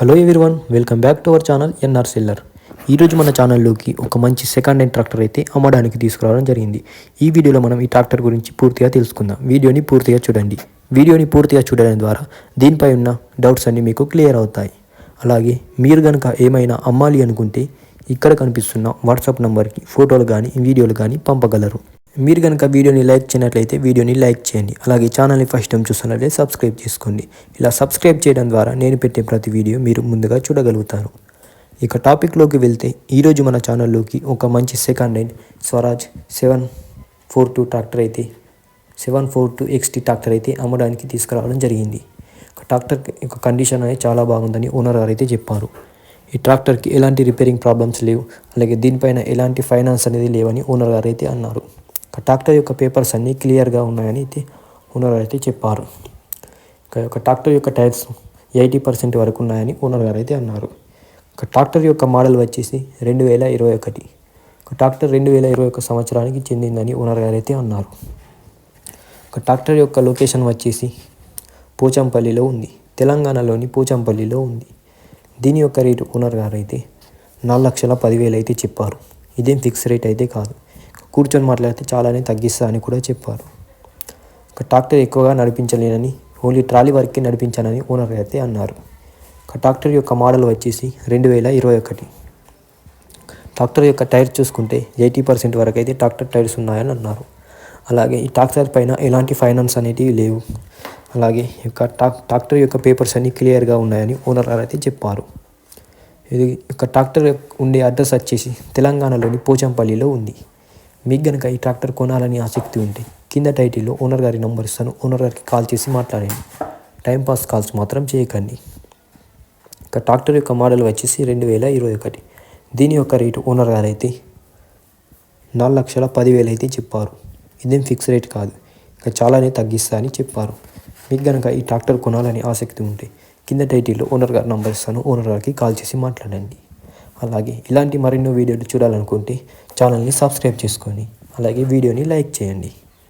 Hello one welcome back to our channel NR seller ఈరోజు మన ఛానల్లోకి ఒక మంచి సెకండ్ హ్యాండ్ ట్రాక్టర్ అయితే అమ్మడానికి తీసుకురావడం జరిగింది. ఈ వీడియోలో మనం ఈ ట్రాక్టర్ గురించి పూర్తిగా తెలుసుకుందాం. వీడియోని పూర్తిగా చూడండి. వీడియోని పూర్తిగా చూడడం ద్వారా దీనిపై ఉన్న డౌట్స్ అన్నీ మీకు క్లియర్ అవుతాయి. అలాగే మీరు కనుక ఏమైనా అమ్మాలి అనుకుంటే ఇక్కడ కనిపిస్తున్న వాట్సాప్ నంబర్కి ఫోటోలు కానీ వీడియోలు కానీ పంపగలరు. మీరు కనుక వీడియోని లైక్ చేయనట్లయితే వీడియోని లైక్ చేయండి. అలాగే ఛానల్ని ఫస్ట్ టైం చూస్తున్నట్లయితే సబ్స్క్రైబ్ చేసుకోండి. ఇలా సబ్స్క్రైబ్ చేయడం ద్వారా నేను పెట్టే ప్రతి వీడియో మీరు ముందుగా చూడగలుగుతారు. ఇక టాపిక్లోకి వెళ్తే ఈరోజు మన ఛానల్లోకి ఒక మంచి second hand Swaraj seven four two tractor అయితే seven four two XT tractor అయితే అమ్మడానికి తీసుకురావడం జరిగింది. ఒక ట్రాక్టర్ యొక్క కండిషన్ అనేది చాలా బాగుందని ఓనర్ గారు అయితే చెప్పారు. ఈ ట్రాక్టర్కి ఎలాంటి రిపేరింగ్ ప్రాబ్లమ్స్ లేవు అలాగే దీనిపైన ఎలాంటి ఫైనాన్స్ అనేది లేవని ఓనర్ గారు అయితే అన్నారు. ట్రాక్టర్ యొక్క పేపర్స్ అన్నీ క్లియర్గా ఉన్నాయని అయితే ఓనర్ గారు అయితే చెప్పారు. ఇక ఒక ట్రాక్టర్ యొక్క టైర్స్ ఎయిటీ పర్సెంట్ వరకు ఉన్నాయని ఓనర్ గారు అయితే అన్నారు. ఒక ట్రాక్టర్ యొక్క మోడల్ వచ్చేసి రెండు వేల ఇరవై ఒకటి. ఒక ట్రాక్టర్ రెండు వేల ఇరవై ఒక సంవత్సరానికి చెందిందని ఓనర్ గారు అయితే అన్నారు. ఒక ట్రాక్టర్ యొక్క లొకేషన్ వచ్చేసి పోచంపల్లిలో ఉంది. తెలంగాణలోని పోచంపల్లిలో ఉంది. దీని యొక్క రేటు ఓనర్ గారు అయితే నాలుగు లక్షల పదివేలు అయితే చెప్పారు. ఇదేం ఫిక్స్ రేట్ అయితే కాదు. కూర్చొని మాట్లాడితే చాలానే తగ్గిస్తా అని కూడా చెప్పారు. ఒక ట్రాక్టర్ ఎక్కువగా నడిపించలేనని ఓన్లీ ట్రాలీ వరకే నడిపించానని ఓనర్ అయితే అన్నారు. ఒక ట్రాక్టర్ యొక్క మోడల్ వచ్చేసి రెండు వేల ఇరవై ఒకటి. ట్రాక్టర్ యొక్క టైర్ చూసుకుంటే ఎయిటీ పర్సెంట్ వరకు అయితే ట్రాక్టర్ టైర్స్ ఉన్నాయని అన్నారు. అలాగే ఈ ట్రాక్టర్ పైన ఎలాంటి ఫైనాన్స్ అనేటివి లేవు. అలాగే యొక్క ట్రాక్ ట్రాక్టర్ యొక్క పేపర్స్ అన్నీ క్లియర్గా ఉన్నాయని ఓనర్ గారు అయితే చెప్పారు. ఇది యొక్క ట్రాక్టర్ ఉండే అడ్రస్ వచ్చేసి తెలంగాణలోని పోచంపల్లిలో ఉంది. మీకు కనుక ఈ ట్రాక్టర్ కొనాలని ఆసక్తి ఉంటే కింద టైటిల్లో ఓనర్ గారి నంబర్ ఇస్తాను. ఓనర్ గారికి కాల్ చేసి మాట్లాడండి. టైంపాస్ కాల్స్ మాత్రం చేయకండి. ఇక ట్రాక్టర్ యొక్క మోడల్ వచ్చేసి రెండు వేల ఇరవై ఒకటి. దీని యొక్క రేటు ఓనర్ గారు అయితే నాలుగు లక్షల పదివేలు అయితే చెప్పారు. ఇదేం ఫిక్స్ రేట్ కాదు. ఇంకా చాలానే తగ్గిస్తా అని చెప్పారు. మీకు కనుక ఈ ట్రాక్టర్ కొనాలని ఆసక్తి ఉంటే కింద టైటిల్లో ఓనర్ గారి నంబర్ ఇస్తాను. ఓనర్ గారికి కాల్ చేసి మాట్లాడండి. అలాగే ఇలాంటి మరెన్నో వీడియోలు చూడాలనుకుంటే ఛానల్ని సబ్స్క్రైబ్ చేసుకొని అలాగే వీడియోని లైక్ చేయండి.